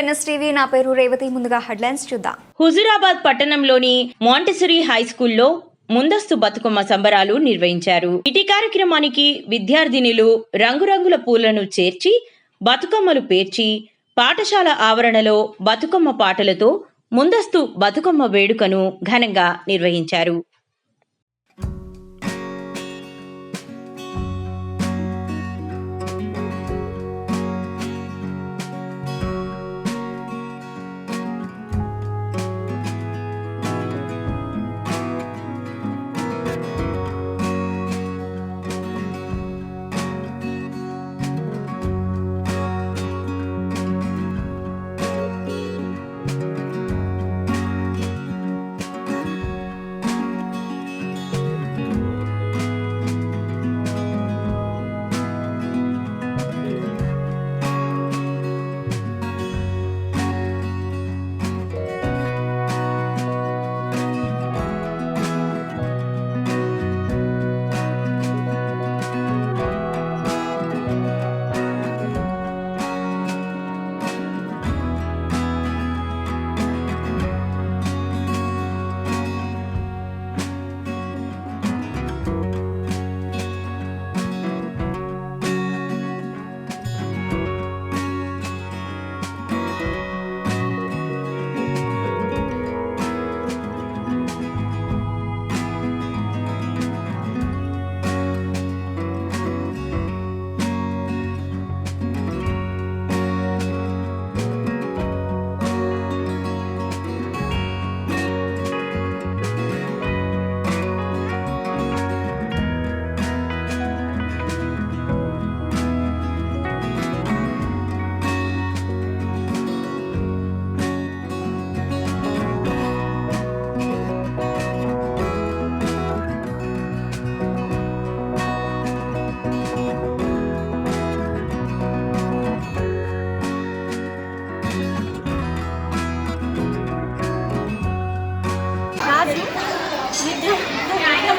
NSTV నా పేరు రేవతి. ముందుగా హెడ్లైన్స్ చూద్దాం. హుజురాబాద్ పట్టణంలోని మాంటిసరీ హై స్కూల్లో ముందస్తు బతుకమ్మ సంబరాలు నిర్వహించారు. ఇటీ కార్యక్రమానికి విద్యార్థినులు రంగురంగుల పూలను చేర్చి బతుకమ్మలు పేర్చి పాఠశాల ఆవరణలో బతుకమ్మ పాటలతో ముందస్తు బతుకమ్మ వేడుకను ఘనంగా నిర్వహించారు.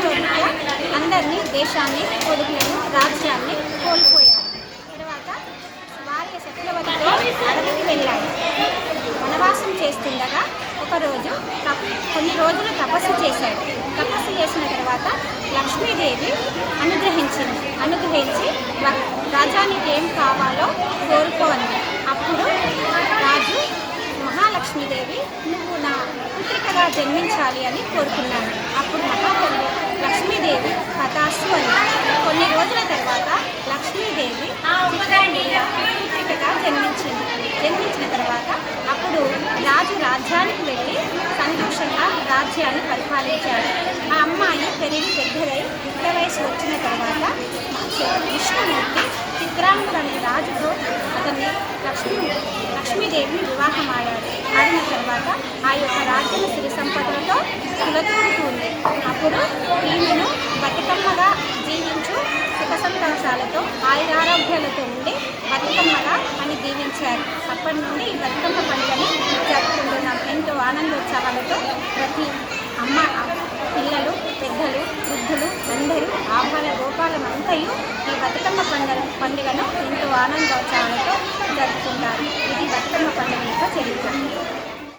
అందరినీ దేశాన్ని కొడుకులను రాజ్యాన్ని కోల్పోయారు. తర్వాత భార్య సత్యవతితో అడవికి వెళ్ళాడు. వనవాసం చేస్తుండగా ఒకరోజు కొన్ని రోజులు తపస్సు చేశాడు. తపస్సు చేసిన తర్వాత లక్ష్మీదేవి అనుగ్రహించింది. అనుగ్రహించి రాజానికి ఏం కావాలో కోరుకోండి. అప్పుడు రాజు మహాలక్ష్మీదేవి నువ్వు నా పుత్రికగా జన్మించాలి అని కోరుకున్నాను అప్పుడు మహాతల్లి లక్ష్మీదేవి హతాశు అని కొన్ని రోజుల తర్వాత లక్ష్మీదేవి పుత్రికగా జన్మించింది. జన్మించిన తర్వాత అప్పుడు రాజు రాజ్యానికి వెళ్ళి సంతోషంగా రాజ్యాన్ని పరిపాలించాడు. ఆ అమ్మాయి పెరిగి పెద్దదై యుక్త వయసు వచ్చిన తర్వాత విష్ణుమూర్తి చిత్రాంగుడు అనే రాజుతో అతన్ని లక్ష్మీ లక్ష్మీదేవిని వివాహం ఆడాడు. ఆడిన తర్వాత ఆ యొక్క రాజ్యం ఆయురారోగ్యాలతో ఉండి బతుకమ్మగా అని దీవించారు. అప్పటి నుండి ఈ బతుకమ్మ పండుగని జరుపుకుంటున్నాం. ఎంతో ఆనందోత్సాహాలతో ప్రతి అమ్మ పిల్లలు పెద్దలు వృద్ధులు అందరూ ఆహ్వాన అంతయు ఈ బతుకమ్మ పండుగ పండుగను ఎంతో ఆనందోత్సాహాలతో జరుపుకుంటారు. ఇది బతుకమ్మ పండుగ యొక్క చరిత్ర.